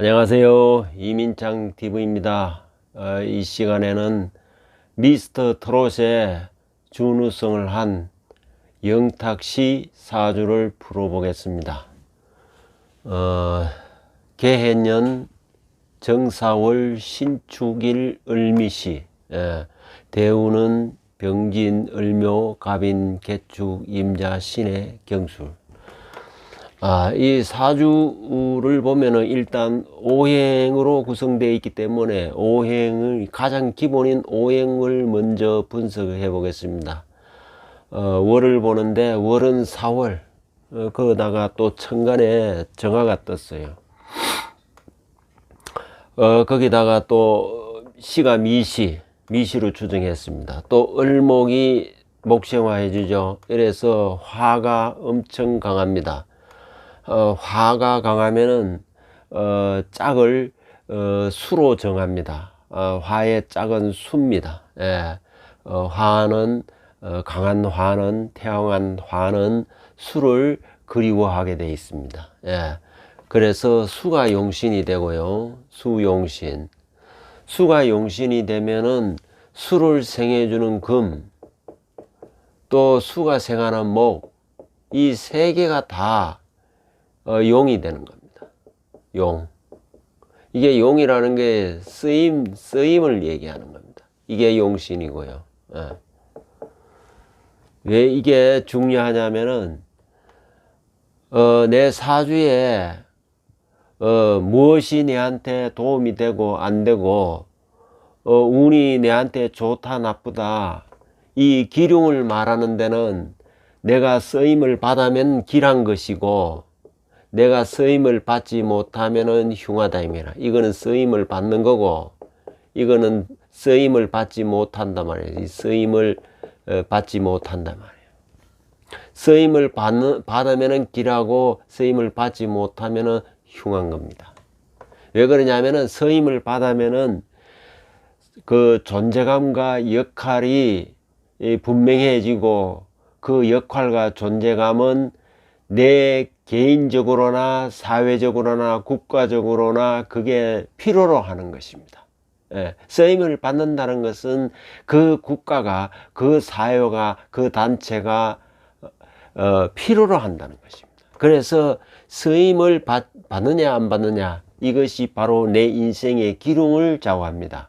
안녕하세요. 이민창 TV입니다. 어, 이 시간에는 미스터 트롯의 준우승을 한 영탁시 사주를 풀어보겠습니다. 어, 개해년 정사월 신축일 을미시 예, 대우는 병진 을묘 갑인 개축 임자 신의 경술 아, 이 사주를 보면은 일단 오행으로 구성되어 있기 때문에 오행을 가장 기본인 오행을 먼저 분석해 보겠습니다. 어, 월을 보는데 월은 4월 어, 거기다가 또 천간에 정화가 떴어요. 어, 거기다가 또 시가 미시 미시로 추정했습니다. 또 을목이 목생화해 주죠. 이래서 화가 엄청 강합니다. 어, 화가 강하면은 어, 짝을 어, 수로 정합니다. 어, 화의 짝은 수입니다. 예. 어, 화는 어, 강한 화는 태양한 화는 수를 그리워하게 되어 있습니다. 예. 그래서 수가 용신이 되고요. 수용신. 수가 용신이 되면은 수를 생해주는 금, 또 수가 생하는 목, 이 세 개가 다 어, 용이 되는 겁니다. 용. 이게 용이라는 게 쓰임, 쓰임을 얘기하는 겁니다. 이게 용신이고요. 예. 왜 이게 중요하냐면은, 어, 내 사주에, 어, 무엇이 내한테 도움이 되고 안 되고, 어, 운이 내한테 좋다 나쁘다, 이 기륭을 말하는 데는 내가 쓰임을 받으면 길한 것이고, 내가 쓰임을 받지 못하면은 흉하다입니다. 이거는 쓰임을 받는 거고, 이거는 쓰임을 받지 못한단 말이에요. 이 쓰임을 어, 받지 못한단 말이에요. 쓰임을 받는, 받으면은 길하고 쓰임을 받지 못하면은 흉한 겁니다. 왜 그러냐면은 쓰임을 받으면은 그 존재감과 역할이 이 분명해지고 그 역할과 존재감은 내 개인적으로나 사회적으로나 국가적으로나 그게 필요로 하는 것입니다. 예, 쓰임을 받는다는 것은 그 국가가 그 사회가 그 단체가 어, 필요로 한다는 것입니다. 그래서 쓰임을 받, 받느냐 안 받느냐 이것이 바로 내 인생의 기lum을 좌우합니다.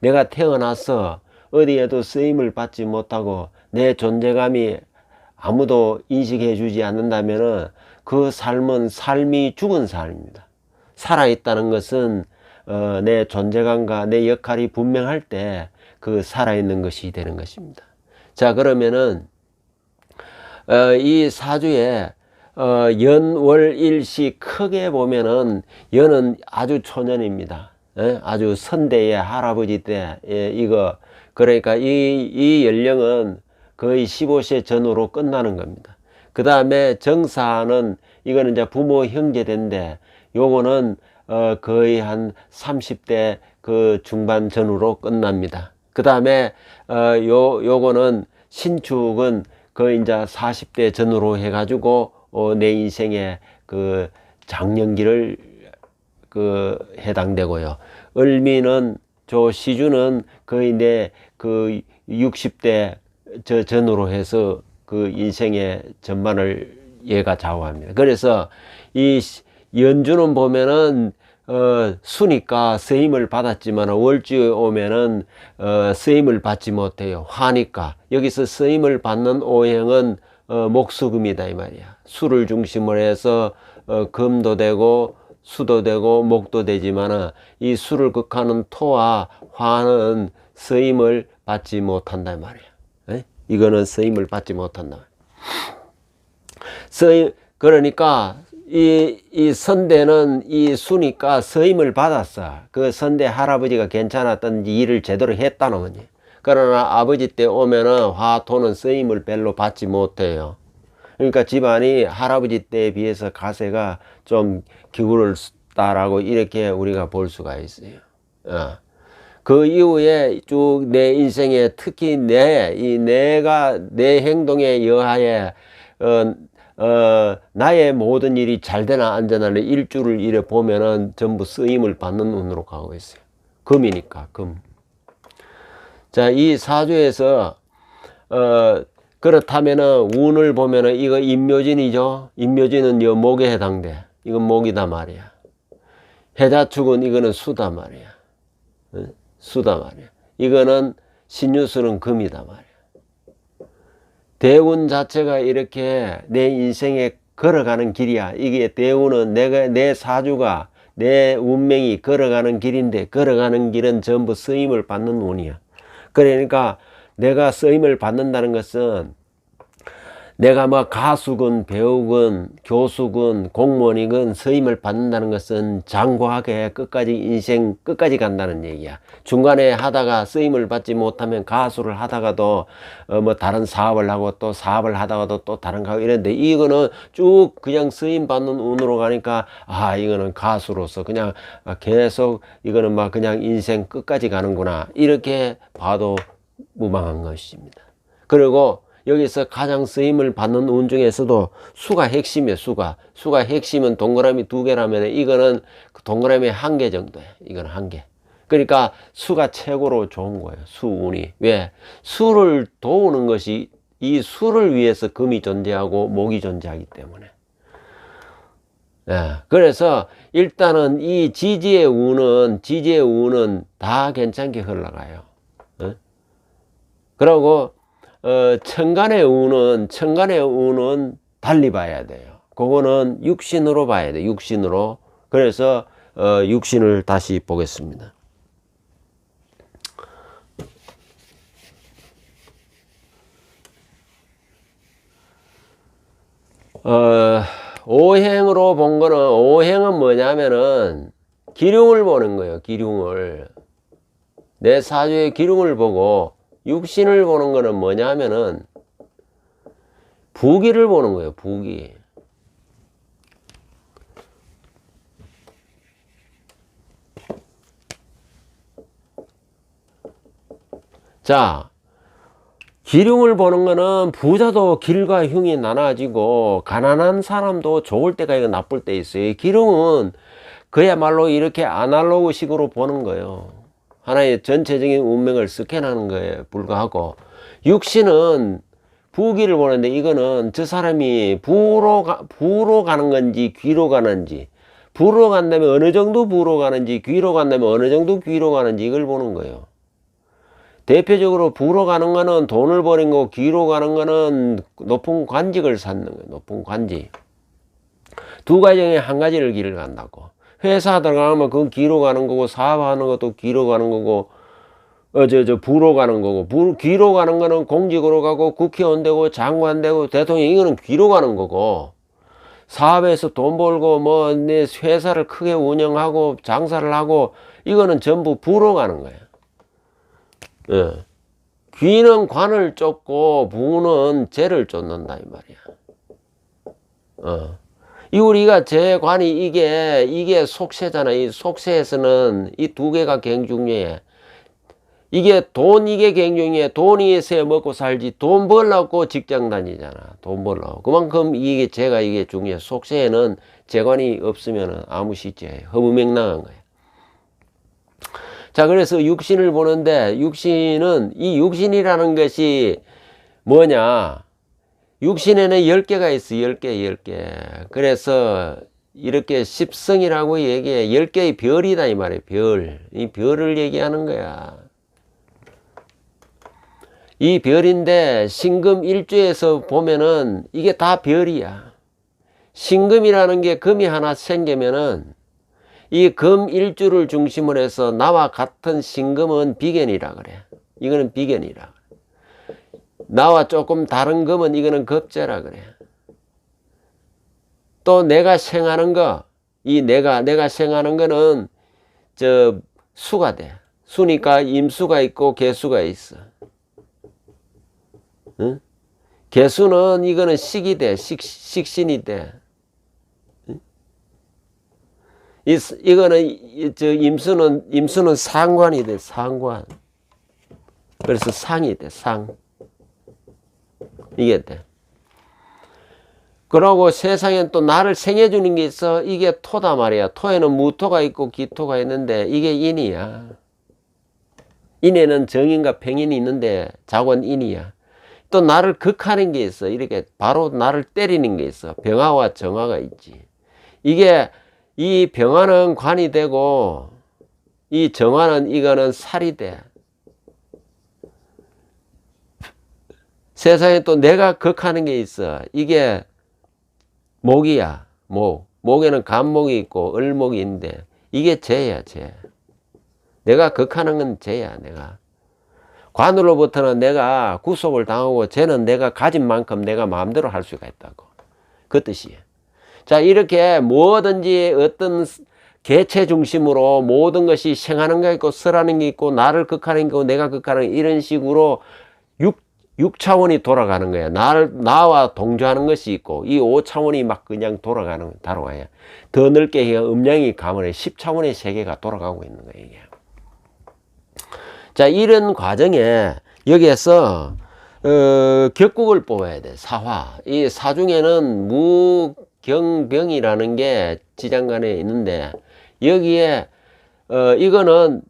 내가 태어나서 어디에도 쓰임을 받지 못하고 내 존재감이 아무도 인식해 주지 않는다면은 그 삶은 삶이 죽은 삶입니다. 살아있다는 것은 어, 내 존재감과 내 역할이 분명할 때 그 살아있는 것이 되는 것입니다. 자 그러면은 어, 이 사주에 어, 연월일시 크게 보면은 연은 아주 초년입니다. 예? 아주 선대의 할아버지 때 예, 이거 그러니까 이, 이 연령은 거의 15세 전후로 끝나는 겁니다. 그 다음에 정사는 이거는 이제 부모 형제된데 요거는 어 거의 한 30대 그 중반 전후로 끝납니다. 그 다음에 어요 요거는 신축은 거의 이제 40대 전후로 해가지고 어 내 인생의 그 장년기를 그 해당되고요. 을미는 저 시주는 거의 내 그 60대 저 전후로 해서 그 인생의 전반을 얘가 좌우합니다. 그래서 이 연주는 보면은 어 수니까 쓰임을 받았지만 월주에 오면은 어 쓰임을 받지 못해요. 화니까 여기서 쓰임을 받는 오행은 어 목수금이다 이 말이야. 수를 중심으로 해서 어 금도 되고 수도 되고 목도 되지만은 이 수를 극하는 토와 화는 쓰임을 받지 못한다 이 말이야. 에? 이거는 쓰임을 받지 못한다. 쓰임 그러니까 이, 이 선대는 이 수니까 서임을 받았어. 그 선대 할아버지가 괜찮았던지 일을 제대로 했다는 거지. 그러나 아버지 때 오면은 화토는 서임을 별로 받지 못해요. 그러니까 집안이 할아버지 때에 비해서 가세가 좀 기울었다라고 이렇게 우리가 볼 수가 있어요. 어. 그 이후에 쭉 내 인생에 특히 내, 이 내가 내 행동에 여하에 어, 어, 나의 모든 일이 잘 되나 안 되나를 일주를 이래 보면은 전부 쓰임을 받는 운으로 가고 있어요. 금이니까, 금. 자, 이 사주에서, 어, 그렇다면은 운을 보면은 이거 임묘진이죠. 임묘진은 요 목에 해당돼. 이건 목이다 말이야. 해자축은 이거는 수다 말이야. 어? 수다 말이야. 이거는 신유수는 금이다 말이야. 대운 자체가 이렇게 내 인생에 걸어가는 길이야. 이게 대운은 내가 내 사주가 내 운명이 걸어가는 길인데 걸어가는 길은 전부 쓰임을 받는 운이야. 그러니까 내가 쓰임을 받는다는 것은 내가 뭐 가수건, 배우건, 교수건, 공무원이건 서임을 받는다는 것은 장고하게 끝까지 인생 끝까지 간다는 얘기야. 중간에 하다가 쓰임을 받지 못하면 가수를 하다가도 어 뭐 다른 사업을 하고 또 사업을 하다가도 또 다른 거 하고 이랬는데 이거는 쭉 그냥 쓰임 받는 운으로 가니까 아 이거는 가수로서 그냥 계속 이거는 막 그냥 인생 끝까지 가는구나 이렇게 봐도 무방한 것입니다. 그리고 여기서 가장 쓰임을 받는 운 중에서도 수가 핵심이에요, 수가. 수가 핵심은 동그라미 두 개라면 이거는 그 동그라미 한 개 정도예요. 이건 한 개. 그러니까 수가 최고로 좋은 거예요, 수운이. 왜? 수를 도우는 것이 이 수를 위해서 금이 존재하고 목이 존재하기 때문에. 예, 그래서 일단은 이 지지의 운은, 지지의 운은 다 괜찮게 흘러가요. 예? 그리고 어, 천간의 운은 천간의 운은 달리 봐야 돼요. 그거는 육신으로 봐야 돼. 육신으로. 그래서 어, 육신을 다시 보겠습니다. 어, 오행으로 본 거는 오행은 뭐냐면은 기륭을 보는 거예요. 기륭을 내 사주의 기륭을 보고 육신을 보는 거는 뭐냐면은 부기를 보는 거예요. 부기. 자, 기륭을 보는 거는 부자도 길과 흉이 나눠지고 가난한 사람도 좋을 때가 있고 나쁠 때 있어요. 기륭은 그야말로 이렇게 아날로그식으로 보는 거예요. 하나의 전체적인 운명을 스캔하는 거에 불과하고 육신은 부기를 보는데 이거는 저 사람이 부로 가, 부로 가는 건지 귀로 가는지 부로 간다면 어느 정도 부로 가는지 귀로 간다면 어느 정도 귀로 가는지 이걸 보는 거예요. 대표적으로 부로 가는 거는 돈을 버는 거고 귀로 가는 거는 높은 관직을 쌓는 거예요. 높은 관직. 두 가지 중에 한 가지를 길을 간다고. 회사 들어가면 그건 귀로 가는 거고 사업하는 것도 귀로 가는 거고 어저 저 부로 가는 거고 부 귀로 가는 거는 공직으로 가고 국회의원 되고 장관 되고 대통령 이거는 귀로 가는 거고 사업에서 돈 벌고 뭐 내 회사를 크게 운영하고 장사를 하고 이거는 전부 부로 가는 거예요. 예. 귀는 관을 쫓고 부는 죄를 쫓는다 이 말이야. 어. 이 우리가 재관이 이게 이게 속세잖아. 이 속세에서는 이 두 개가 굉중요해. 이게 돈 이게 굉중요해. 돈이 있어야 먹고 살지. 돈 벌려고 직장 다니잖아. 돈 벌려고. 그만큼 이게 재가 이게 중요해. 속세에는 재관이 없으면 아무 시제 허무맹랑한 거야. 자, 그래서 육신을 보는데 육신은 이 육신이라는 것이 뭐냐? 육신에는 10개가 있어. 10개, 10개. 그래서 이렇게 십성이라고 얘기해. 10개의 별이다 이 말이에요. 별. 이 별을 얘기하는 거야. 이 별인데 신금 일주에서 보면은 이게 다 별이야. 신금이라는 게 금이 하나 생기면은 이 금 일주를 중심으로 해서 나와 같은 신금은 비견이라 그래. 이거는 비견이라. 나와 조금 다른 금은 이거는 겁재라 그래. 또 내가 생하는 거, 이 내가, 내가 생하는 거는 저 수가 돼. 수니까 임수가 있고 개수가 있어. 응? 개수는 이거는 식이 돼. 식, 식신이 돼. 이, 이거는, 저, 임수는, 임수는 상관이 돼, 상관. 그래서 상이 돼, 상. 이게 돼. 그러고 세상엔 또 나를 생해 주는 게 있어. 이게 토다 말이야. 토에는 무토가 있고 기토가 있는데 이게 인이야. 인에는 정인과 병인이 있는데 자곤 인이야. 또 나를 극하는 게 있어. 이렇게 바로 나를 때리는 게 있어. 병화와 정화가 있지. 이게 이 병화는 관이 되고 이 정화는 이거는 살이 돼. 세상에 또 내가 극하는 게 있어. 이게 목이야. 목. 목에는 간목이 있고 을목이 있는데 이게 죄야, 죄. 내가 극하는 건 죄야, 내가. 관으로부터는 내가 구속을 당하고 죄는 내가 가진 만큼 내가 마음대로 할 수가 있다고. 그 뜻이에요. 자, 이렇게 뭐든지 어떤 개체 중심으로 모든 것이 생하는 게 있고 설하는 게 있고 나를 극하는 게 있고 내가 극하는 게 이런 식으로 육, 육 차원이 돌아가는 거야. 나를, 나와 동조하는 것이 있고 이 5차원이 막 그냥 돌아가는 다로가야. 더 넓게 해야 음량이 가문에 10차원의 세계가 돌아가고 있는 거야, 이게. 자, 이런 과정에 여기에서 어, 격국을 뽑아야 돼. 사화. 이 사중에는 무경병이라는 게 지장간에 있는데 여기에 어, 이거는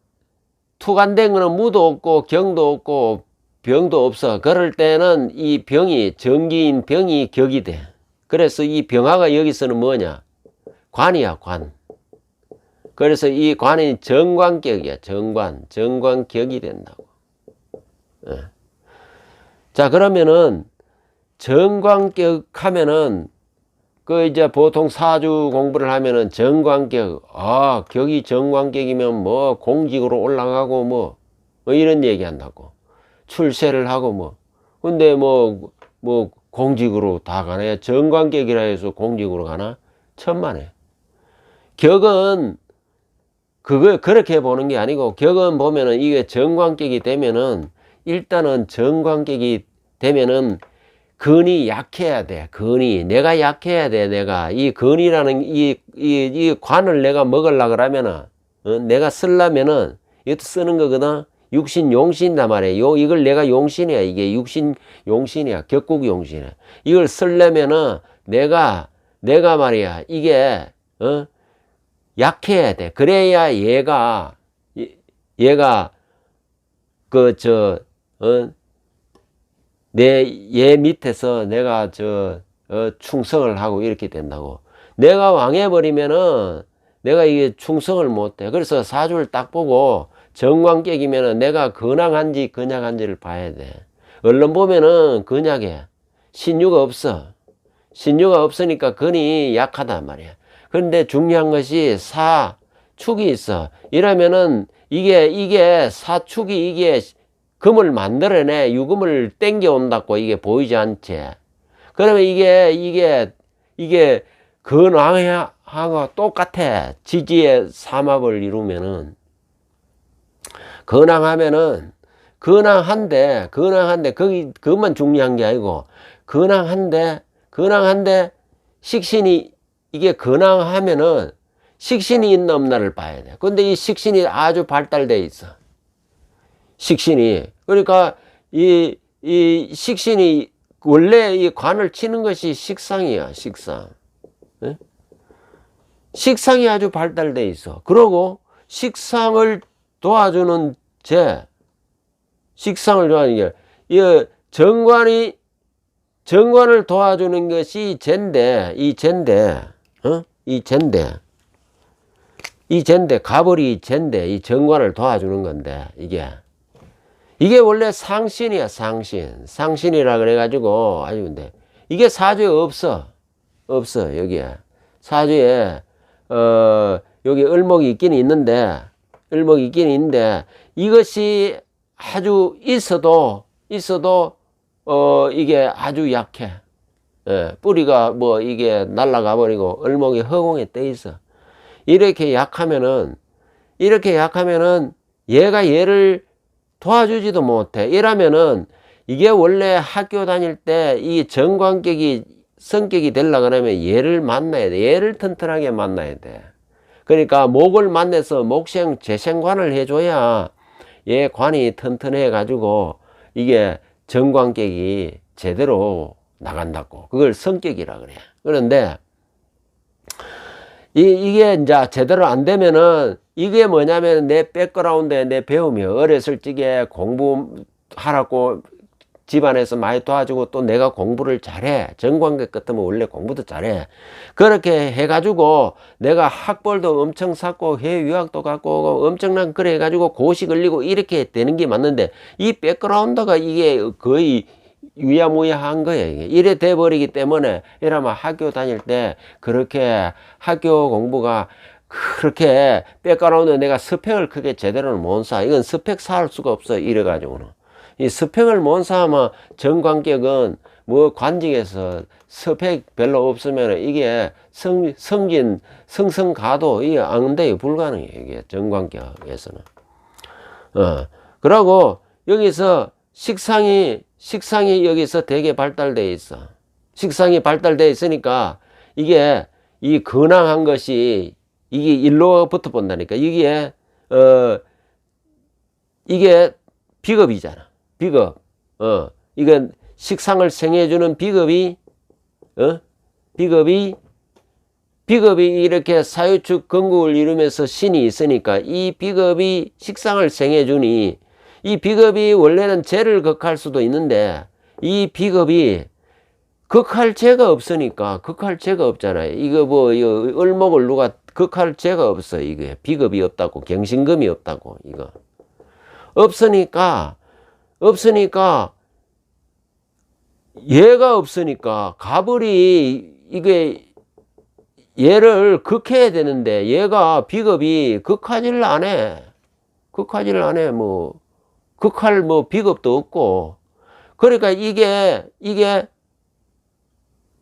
투간된 거는 무도 없고 경도 없고 병도 없어. 그럴 때는 이 병이 정기인 병이 격이 돼. 그래서 이 병화가 여기서는 뭐냐? 관이야, 관. 그래서 이 관이 정관격이야, 정관. 정관격이 된다고. 예. 자, 그러면은 정관격 하면은 그 이제 보통 사주 공부를 하면은 정관격, 아, 격이 정관격이면 뭐 공직으로 올라가고 뭐, 뭐 이런 얘기 한다고. 출세를 하고 뭐. 근데 뭐, 뭐 공직으로 다 가네. 정관격이라 해서 공직으로 가나? 천만에. 격은 그거 그렇게 보는 게 아니고 격은 보면은 이게 정관격이 되면은 일단은 정관격이 되면은 근이 약해야 돼. 근이 내가 약해야 돼. 내가 이 근이라는 이이이 관을 내가 먹으려 그러면은 어? 내가 쓰려면은 이것도 쓰는 거거든. 육신 용신이단 말이야. 요 이걸 내가 용신이야. 이게 육신 용신이야. 격국 용신이야. 이걸 쓰려면은 내가 내가 말이야. 이게 어 약해야 돼. 그래야 얘가 얘- 얘가 그저 어? 내얘 밑에서 내가 저 어, 충성을 하고 이렇게 된다고. 내가 왕해 버리면은 내가 이게 충성을 못 해. 그래서 사주를 딱 보고 정관격이면 은 내가 근황한지 근약한지를 봐야 돼. 얼른 보면은 근약해. 신유가 없어. 신유가 없으니까 근이 약하단 말이야. 그런데 중요한 것이 사 축이 있어. 이러면은 이게 이게 사축이 이게 금을 만들어내 유금을 땡겨 온다고 이게 보이지 않지. 그러면 이게 이게 이게 근황하고 똑같아. 지지의 삼합을 이루면은 근황하면은 근황한데 근황한데 거기 그것만 중요한 게 아니고 근황한데 근황한데 식신이 이게 근황하면은 식신이 있나 없나를 봐야 돼. 근데 이 식신이 아주 발달돼 있어. 식신이 그러니까 이, 이 식신이 원래 이 관을 치는 것이 식상이야 식상 예? 식상이 아주 발달돼 있어 그러고 식상을 도와주는 제 식상을 도와주는 게 이 정관이 정관을 도와주는 것이 젠데 이 젠데 어? 이 젠데 이 젠데 가벌이 젠데 이 정관을 도와주는 건데 이게 이게 원래 상신이야, 상신. 상신이라 그래가지고, 아주 근데, 이게 사주에 없어. 없어, 여기에. 사주에, 어, 여기 을목이 있긴 있는데, 을목이 있긴 있는데, 이것이 아주 있어도, 있어도, 어, 이게 아주 약해. 예, 뿌리가 뭐 이게 날아가 버리고, 을목이 허공에 떠 있어. 이렇게 약하면은, 이렇게 약하면은, 얘가 얘를 도와주지도 못해. 이러면은 이게 원래 학교 다닐 때 이 정관격이 성격이 되려 그러면 얘를 만나야 돼. 얘를 튼튼하게 만나야 돼. 그러니까 목을 만나서 목생 재생관을 해줘야 얘 관이 튼튼해 가지고 이게 정관격이 제대로 나간다고. 그걸 성격이라 그래. 그런데 이, 이게 이제 제대로 안 되면은 이게 뭐냐면 내 백그라운드에 내 배움이 어렸을 적에 공부하라고 집안에서 많이 도와주고 또 내가 공부를 잘해. 정관계 같으면 원래 공부도 잘해. 그렇게 해가지고 내가 학벌도 엄청 쌓고 해외 유학도 갔고 엄청난 그래 해가지고 고시 걸리고 이렇게 되는 게 맞는데 이 백그라운드가 이게 거의 유야무야한 거예요. 이래 돼 버리기 때문에 이러면 학교 다닐 때 그렇게 학교 공부가 그렇게 백그라운드 내가 스펙을 크게 제대로는 못 쌓아. 이건 스펙 쌓을 수가 없어. 이래 가지고는. 이 스펙을 못 쌓으면 정관격은 뭐 관직에서 스펙 별로 없으면 이게 성, 성진, 성성가도 이게 안 돼요. 불가능해요. 이게 정관격에서는. 어. 그러고 여기서 식상이, 식상이 여기서 되게 발달되어 있어. 식상이 발달되어 있으니까 이게 이 근황한 것이 이게 일로 붙어 본다니까. 이게, 어, 이게 비겁이잖아. 비겁. 어, 이건 식상을 생해주는 비겁이, 어, 비겁이, 비겁이 이렇게 사유축 건국을 이루면서 신이 있으니까 이 비겁이 식상을 생해주니 이 비겁이 원래는 죄를 극할 수도 있는데 이 비겁이 극할 죄가 없으니까 극할 죄가 없잖아요. 이거 뭐, 이거 을목을 누가 극할 죄가 없어. 이게 비겁이 없다고, 경신금이 없다고, 이거. 없으니까, 없으니까, 얘가 없으니까, 가불이, 이게, 얘를 극해야 되는데, 얘가 비겁이 극하지를 안 해. 극하지를 안 해. 뭐, 극할 뭐 비겁도 없고. 그러니까 이게, 이게,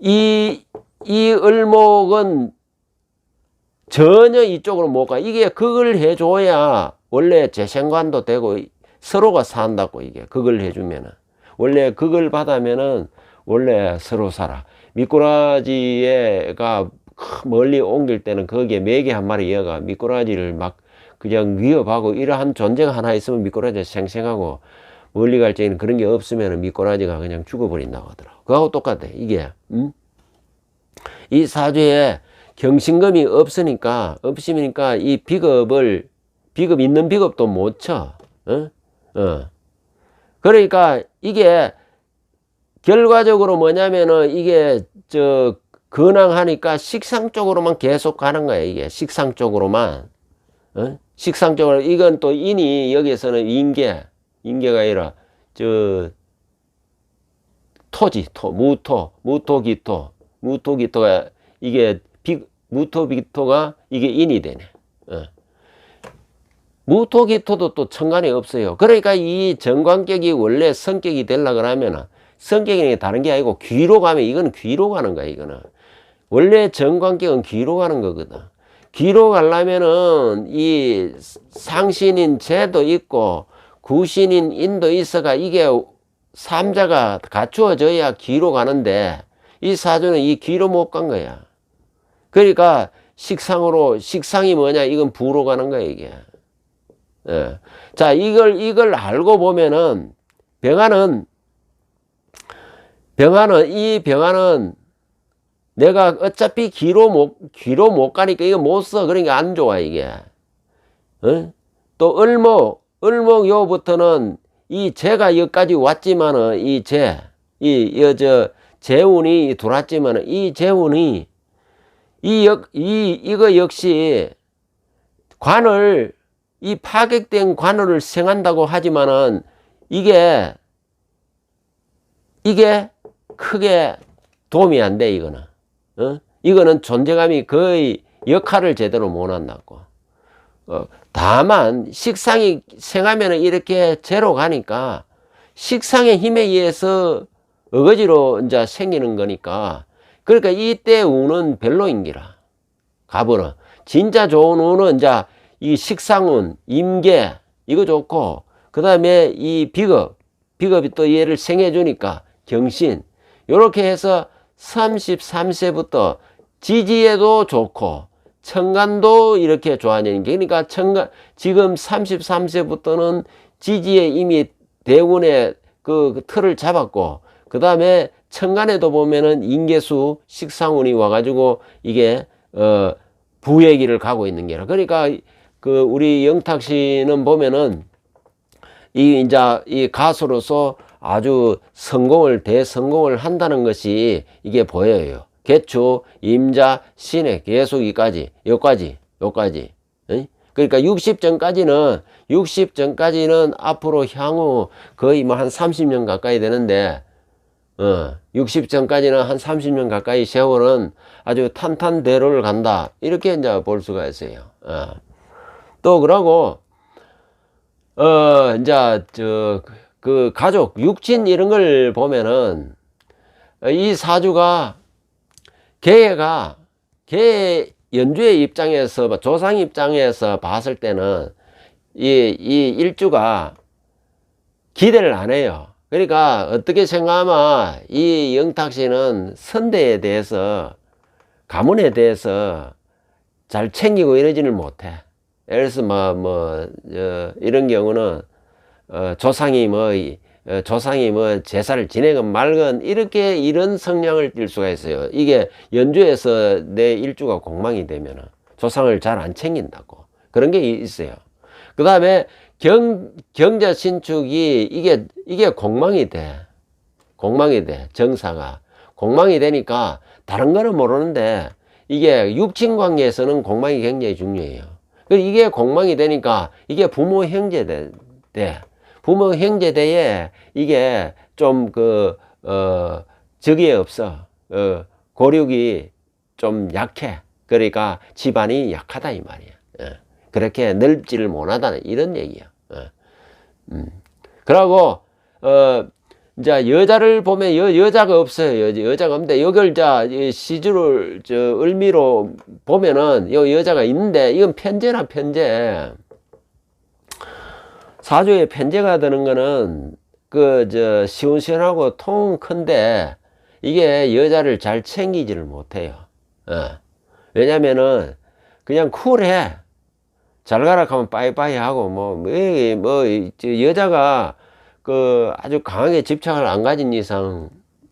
이, 이 을목은 전혀 이쪽으로 못 가. 이게 그걸 해줘야 원래 재생관도 되고 서로가 산다고 이게 그걸 해주면은 원래 그걸 받으면은 원래 서로 살아. 미꾸라지가 멀리 옮길 때는 거기에 매개 한 마리 얘가 미꾸라지를 막 그냥 위협하고 이러한 존재가 하나 있으면 미꾸라지가 생생하고 멀리 갈 적에는 그런 게 없으면 미꾸라지가 그냥 죽어버린다고 하더라고. 그하고 똑같아. 이게, 음? 이 사주에 경신금이 없으니까, 없으니까 이 비겁을, 비겁 있는 비겁도 못 쳐. 어? 어. 그러니까 이게 결과적으로 뭐냐면은 이게 저 근황하니까 식상 쪽으로만 계속 가는 거야, 이게. 식상 쪽으로만. 어? 식상 쪽으로. 이건 또 인이 여기에서는 인계, 인계가 아니라 저 토지, 토, 무토, 무토기토, 무토기토가 이게 비, 무토기토가 이게 인이 되네. 어. 무토기토도 또 천간에 없어요. 그러니까 이 정관격이 원래 성격이 되려 그러면 성격이 다른 게 아니고 귀로 가면 이거는 귀로 가는 거야, 이거는. 원래 정관격은 귀로 가는 거거든. 귀로 가려면은 이 상신인 재도 있고 구신인 인도 있어가 이게 삼자가 갖추어져야 귀로 가는데 이 사주는 이 귀로 못 간 거야. 그러니까 식상으로 식상이 뭐냐 이건 부로 가는 거야 이게. 예. 자 이걸 이걸 알고 보면은 병화는 병화는 이 병화는 내가 어차피 귀로 못 귀로 못 가니까 이거 못 써. 그러니까 안 좋아 이게. 어? 또 을목 을목 요부터는 이 재가 여기까지 왔지만은 이 재, 이저 재운이 들어왔지만은 이 재운이 이 역, 이 이거 역시 관을 이 파격된 관을 생한다고 하지만은 이게 이게 크게 도움이 안 돼 이거는. 어? 이거는 존재감이 거의 역할을 제대로 못 한다고. 어, 다만 식상이 생하면 이렇게 제로 가니까 식상의 힘에 의해서 어거지로 이제 생기는 거니까. 그러니까 이때 운은 별로인기라. 가보는. 진짜 좋은 운은 이제 이 식상운, 임계 이거 좋고 그 다음에 이 비겁 비겁이 또 얘를 생해 주니까 경신 요렇게 해서 33세부터 지지에도 좋고 청간도 이렇게 좋아지는 게 그러니까 청간 지금 33세부터는 지지에 이미 대운의 그, 그 틀을 잡았고 그 다음에 천간에도 보면은 인계수 식상운이 와가지고 이게 어 부의 길을 가고 있는 게라. 그러니까 그 우리 영탁 씨는 보면은 이 이제 이 가수로서 아주 성공을 대성공을 한다는 것이 이게 보여요. 개축, 임자, 신의 계속 이까지, 여기까지, 여기까지. 응? 그러니까 60전까지는 60전까지는 앞으로 향후 거의 뭐 한 30년 가까이 되는데 어, 60전까지는 한 30년 가까이 세월은 아주 탄탄대로를 간다. 이렇게 이제 볼 수가 있어요. 어. 또 그러고 어, 이제 저 그 가족, 육친 이런 걸 보면은 이 사주가 개가 개 연주의 입장에서 조상 입장에서 봤을 때는 이, 이 일주가 기대를 안 해요. 그러니까 어떻게 생각하면 이 영탁 씨는 선대에 대해서 가문에 대해서 잘 챙기고 이러지는 못해. 예를 들어서 뭐, 뭐, 어, 이런 경우는 어, 조상이 뭐, 이, 어, 조상이 뭐 제사를 지내건 말건 이렇게 이런 성향을 띌 수가 있어요. 이게 연주에서 내 일주가 공망이 되면은 조상을 잘 안 챙긴다고 그런 게 있어요. 그 다음에 경, 경자 신축이 이게, 이게 공망이 돼. 공망이 돼. 정사가. 공망이 되니까 다른 거는 모르는데 이게 육친 관계에서는 공망이 굉장히 중요해요. 그 이게 공망이 되니까 이게 부모 형제 돼. 돼. 부모 형제대에 이게 좀 그, 어, 적이 없어. 어, 고륙이 좀 약해. 그러니까 집안이 약하다 이 말이야. 예. 그렇게 넓지를 못하다는 이런 얘기야. 어. 음. 그러고, 어, 이제 여자를 보면 여, 여자가 없어요. 여, 여자가 없는데 여길 자 시주를 저 을미로 보면은 요 여자가 있는데 이건 편제나 편제. 사주에 편제가 되는 거는 그 저 시원시원하고 통 큰데 이게 여자를 잘 챙기지를 못해요. 어. 왜냐면은 그냥 쿨해. 잘 가라 하면 빠이빠이 하고 뭐, 뭐, 이- 뭐, 이- 저 여자가 그 아주 강하게 집착을 안 가진 이상,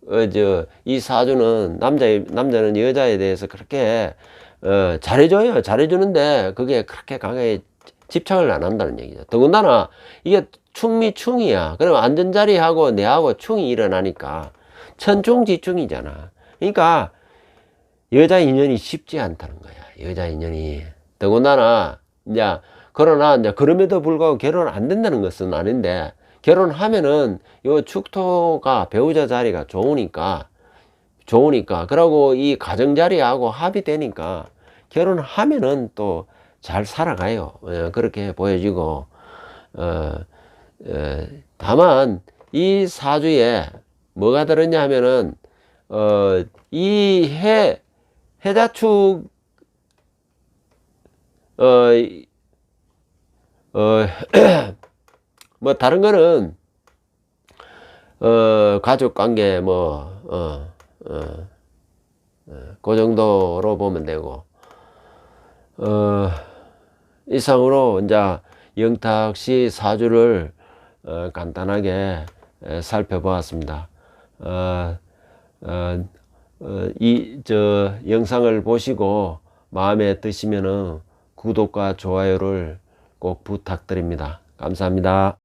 어, 저, 이 사주는 남자, 남자는 여자에 대해서 그렇게, 어, 잘해줘요. 잘해주는데 그게 그렇게 강하게 집착을 안 한다는 얘기죠. 더군다나 이게 충미 충이야. 그러면 안전자리하고 내하고 충이 일어나니까 천충지충이잖아. 그러니까 여자 인연이 쉽지 않다는 거야. 여자 인연이. 더군다나 이제 그러나 이제 그럼에도 불구하고 결혼 안 된다는 것은 아닌데 결혼하면은 요 축토가 배우자 자리가 좋으니까 좋으니까 그러고 이 가정 자리하고 합의되니까 결혼하면은 또 잘 살아가요. 어, 그렇게 보여지고 어, 어, 다만 이 사주에 뭐가 들었냐 하면은 어, 이해 해자축 어, 이- 어, 뭐 다른 거는 어, 가족 관계 뭐 어, 어, 어, 그 정도로 보면 되고 어, 이상으로 이제 영탁 씨 사주를 어, 간단하게 에, 살펴보았습니다. 어, 어, 어, 이, 저, 영상을 보시고 마음에 드시면은 구독과 좋아요를 꼭 부탁드립니다. 감사합니다.